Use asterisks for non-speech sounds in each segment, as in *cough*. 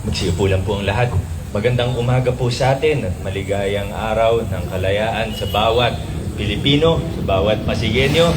Magsiupo lang po ang lahat. Magandang umaga po sa atin at maligayang araw ng kalayaan sa bawat Pilipino, sa bawat Pasigenyo.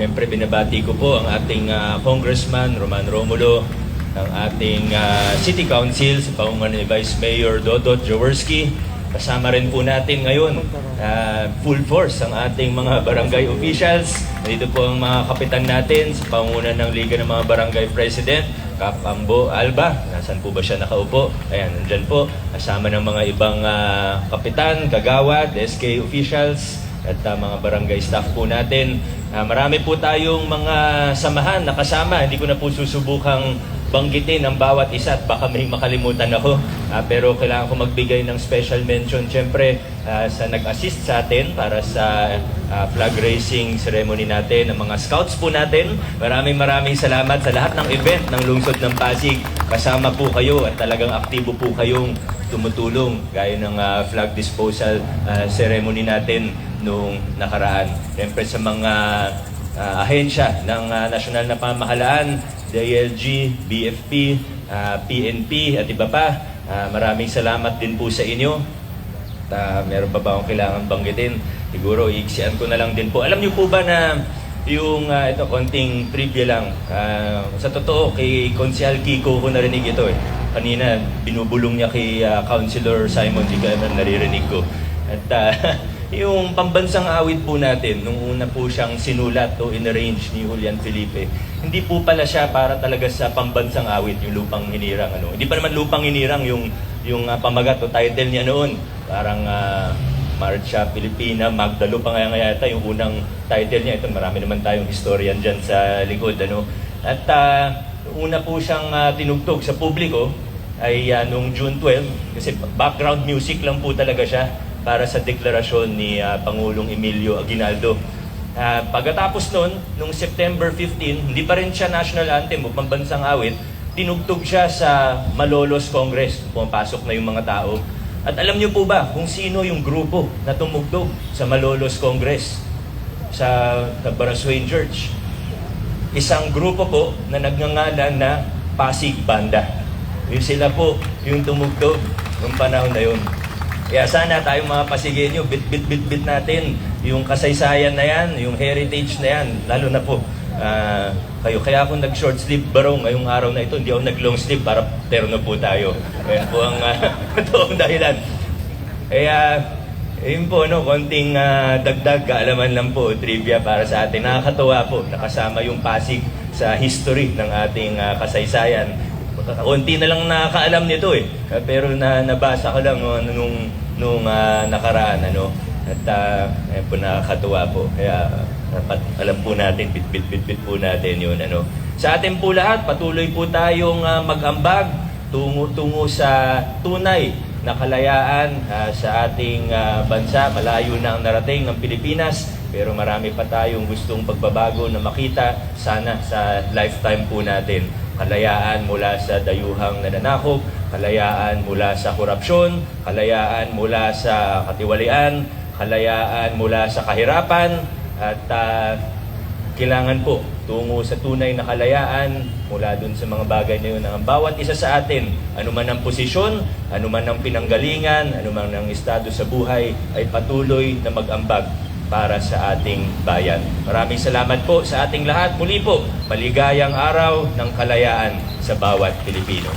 Siyempre, binabati ko po ang ating ah, Congressman Roman Romulo, ang ating ah, City Council sa paungan ni Vice Mayor Dodot Jaworski. Kasama rin po natin ngayon, ah, full force ang ating mga barangay officials. Dito po ang mga kapitan natin sa pangunan ng Liga ng mga Barangay President, Kap Ambo Alba. Nasaan po ba siya nakaupo? Ayan, nandyan po. Kasama ng mga ibang ah, kapitan, kagawad, SK officials, at ah, mga barangay staff po natin. Ah, marami po tayong mga samahan na kasama. Hindi ko na po susubukang banggitin ang bawat isa at baka may makalimutan ako. Ah, pero kailangan ko magbigay ng special mention siyempre ah, sa nag-assist sa atin para sa ah, flag raising ceremony natin, ang mga scouts po natin. Maraming maraming salamat sa lahat ng event ng lungsod ng Pasig. Kasama po kayo at talagang aktibo po kayong tumutulong gaya ng ah, flag disposal ah, ceremony natin noong nakaraan. Siyempre sa mga ah, ahensya ng ah, nasyonal na pamahalaan, DILG, BFP, ah, PNP at iba pa. Ah, maraming salamat din po sa inyo. At ah, meron pa ba akong kailangan banggitin? Siguro, iiksian ko na lang din po. Alam niyo po ba na yung ah, ito, konting trivia lang. Ah, sa totoo, kay Konsyal Kiko ko narinig ito eh. Kanina, binubulong niya kay ah, Councilor Simon, naman naririnig ko. At ah, *laughs* yung pambansang awit po natin, nung una po siyang sinulat o in-arrange ni Julian Felipe, hindi po pala siya para talaga sa pambansang awit, yung lupang hinirang. Ano. Hindi pa naman lupang hinirang yung, yung ah, pamagat o title niya noon. Parang ah, Marcha Pilipina, Magdalo pa nga nga yata yung unang title niya. Ito, marami naman tayong historian dyan sa likod. Ano. At ah, una po siyang ah, tinugtog sa publiko ay ah, nung June 12, kasi background music lang po talaga siya para sa deklarasyon ni ah, Pangulong Emilio Aguinaldo. Ah, pagkatapos nun, nung September 15, hindi pa rin siya national anthem o pambansang awit, tinugtog siya sa Malolos Congress. Pumapasok na yung mga tao. At alam niyo po ba kung sino yung grupo na tumugtog sa Malolos Congress sa Tabaraswain Church? Isang grupo po na nagngangalan na Pasig Banda. Yung sila po, yung tumugtog noong panahon na yun. Kaya sana tayong mga Pasigenyo, bit-bit-bit-bit natin yung kasaysayan na yan, yung heritage na yan, lalo na po ah, kayo. Kaya ako nag-short sleeve barong ngayong araw na ito, hindi ako nag-long sleeve para terno po tayo. Kaya po ang *laughs* uh, toong dahilan. Kaya, yun po, no, konting ah, dagdag kaalaman lang po, trivia para sa atin. Nakakatuwa po, nakasama yung Pasig sa history ng ating ah, kasaysayan. Konti na lang nakakaalam nito eh. Ah, Pero na nabasa ko lang no, nung nung ah, nakaraan ano. At uh, po nakakatuwa po. Kaya dapat alam po natin, bit bit bit bit po natin 'yun ano. Sa atin po lahat, patuloy po tayong ah, mag-ambag tungo tungo sa tunay na kalayaan ah, sa ating ah, bansa. Malayo na ang narating ng Pilipinas, pero marami pa tayong gustong pagbabago na makita sana sa lifetime po natin. Kalayaan mula sa dayuhang nananakop, kalayaan mula sa korupsyon, kalayaan mula sa katiwalian, kalayaan mula sa kahirapan, at ah, kailangan po tungo sa tunay na kalayaan mula dun sa mga bagay na yun ang bawat isa sa atin, anuman ang posisyon, anuman ang pinanggalingan, anuman ang estado sa buhay, ay patuloy na mag-ambag para sa ating bayan. Maraming salamat po sa ating lahat. Muli po, maligayang araw ng kalayaan sa bawat Pilipino.